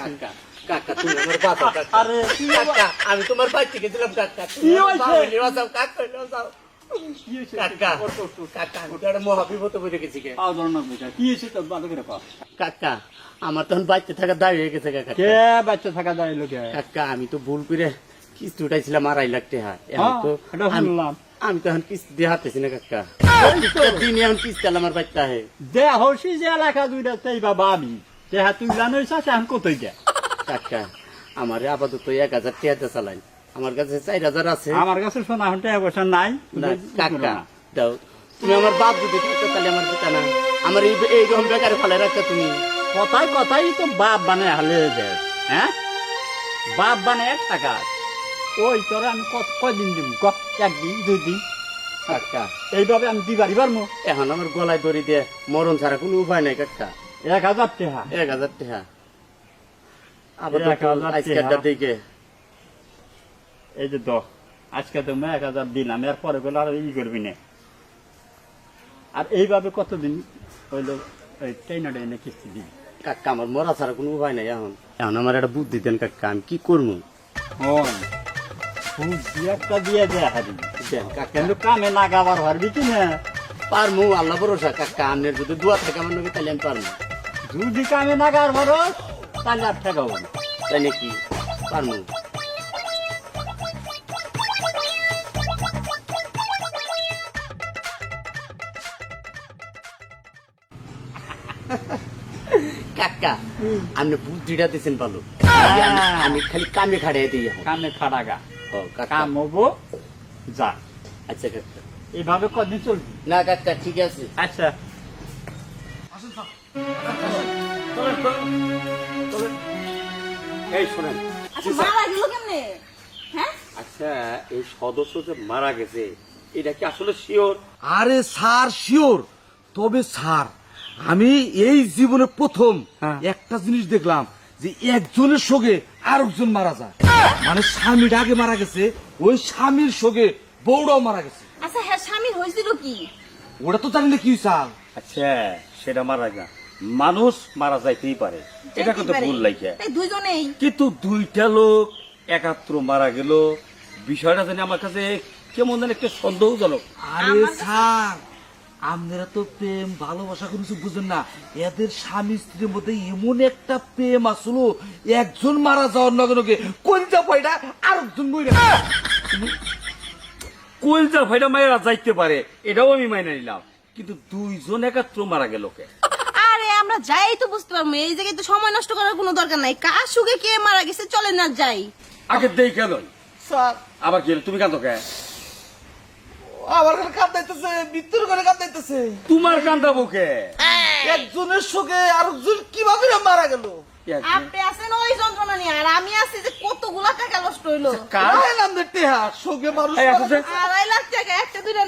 কাকা কাকা তুমি আমার বাঁচাও কাকা। আরে কাকা আমি তোমার কাকা। কি। কি? কাকা। কাকা তো মহাবিপদ বলে গেছি কে আও ধরনের বুঝা কি হয়েছে তো ভালো করে কও। কাকা আমার তখন বাচ্চা থাকা হয়ে গেছে কাকা। কে বাচ্চা থাকা কাকা আমি তো ভুল করে কিস্তি উঠাইছিলাম আড়াই লাখ টাকা। এখন হ্যাঁ, তো আমি-। তো এখন কিস্তি দিয়ে হাতেছি না কাকা। দিনে এখন কিস্তি আমার বাচ্চা হে হসি যে এলাকা দুইটা সেই বাবা আমি। যে হাত তুই জানোই সে এখন কোথায় কাকা আমার আপাতত এক হাজার টাকা চালাই আমার কাছে চার হাজার আছে। আমার কাছে শোনা এখন টাকা পয়সা নাই কাকা দাও। তুমি আমার বাপ যদি থাকতো তাহলে আমার দিতা না। আমার এই এইরকম বেকারে ফেলে রাখতে তুমি। কথাই কথাই তো বাপ বানে হালে দেয় হ্যাঁ? বাপ বানে এক টাকা। ওই তোরা আমি কত কয়দিন দিব ক একদিন দুই দিন কাকা। এইভাবে আমি দিবারি পারব এখন আমার গলায় দড়ি দিয়ে মরণ ছাড়া কোনো উপায় নাই কাকা। এক হাজার টাকা এক হাজার টাকা আবার এক হাজার আজকের টাকা। দিকে। এই যে দশ আজকে তুমি এক হাজার দিলাম এরপরে গেলে আর ই করবি না। আর এইভাবে কতদিন হইল এই ট্রেনে ট্রেনে কিস্তি দিবি? কাকা আমার মরা ছাড়া কোনো উপায় নাই এখন। এখন আমার একটা বুদ্ধি দেন কাকা আমি কি করব? একটা দিয়ে দেয় হারি কাকা। কিন্তু কামে না গাবার পারবি কি না? পারমু আল্লাহ ভরসা কাকা আপনার যদি দোয়া থাকে আমার নাকি তাহলে আমি পারমু। যদি কামে না গার পারো তাহলে আর টাকা হবে না। তাই নাকি? পারমু কাকা আপনি বুদ্ধিটা দিচ্ছেন ভালো। আমি- আমি খালি কামে খাড়িয়ে দিই কামে খাড়া গা। কাম হব যা। আচ্ছা কাকা। এইভাবে কদিন চলবি? না কাকা ঠিক আছে। আচ্ছা। এই শোনেন আচ্ছা মারা গেল কেমনে? হ্যাঁ? আচ্ছা এই সদস্য যে মারা গেছে এটা কি আসলে শিওর? আরে স্যার শিওর। তবে স্যার আমি এই জীবনে প্রথম হ্যাঁ। একটা জিনিস দেখলাম যে একজনের সঙ্গে আরেকজন মারা যায়। মানে স্বামীর আগে মারা গেছে ওই স্বামীর সঙ্গে বউটাও মারা গেছে। আচ্ছা হ্যাঁ স্বামীর হয়েছিল কি? ওটা তো জানি না কি স্যার। আচ্ছা সেটা মারা যা মানুষ মারা যাইতেই পারে। এটা কিন্তু ভুল এই দুইজনেই। কিন্তু দুইটা লোক একাত্র মারা গেল। বিষয়টা জানি আমার কাছে কেমন যেন একটা সন্দেহজনক। আরে স্যার আপনারা তো প্রেম ভালোবাসা কোনো কিছু বুঝেন না। এদের স্বামী স্ত্রীর মধ্যে এমন একটা প্রেম আসলো একজন মারা যাওয়ার নগে নগে কোনটা পয়টা আরেকজন মরে গেছে। কলজা ভাইটা মায়েরা যাইতে পারে এটাও আমি মাইনে নিলাম। কিন্তু দুইজন একাত্র মারা গেল কে? আরে যাই তো বুঝতে পারব এই জায়গায় তো সময় নষ্ট করার কোনো দরকার নাই। কার সুখে কে মারা গেছে চলে না যাই। আগে দেই কেন স্যার। আবার কি হলো? তুমি কাঁদো কে? আমার কাঁদাইতেছে মৃত্যুর ঘরে কাঁদাইতেছে তোমার কান্দাবো কে? একজনের সঙ্গে আরেকজন কীভাবে রে মারা গেল? আপনি আছেন ওই যন্ত্রণা নিয়ে আর আমি আছি যে কতগুলা টাকা নষ্ট হইল। কার? কার নাম টেহা সঙ্গে মানুষ এই মারা আসছে। গেছে। আর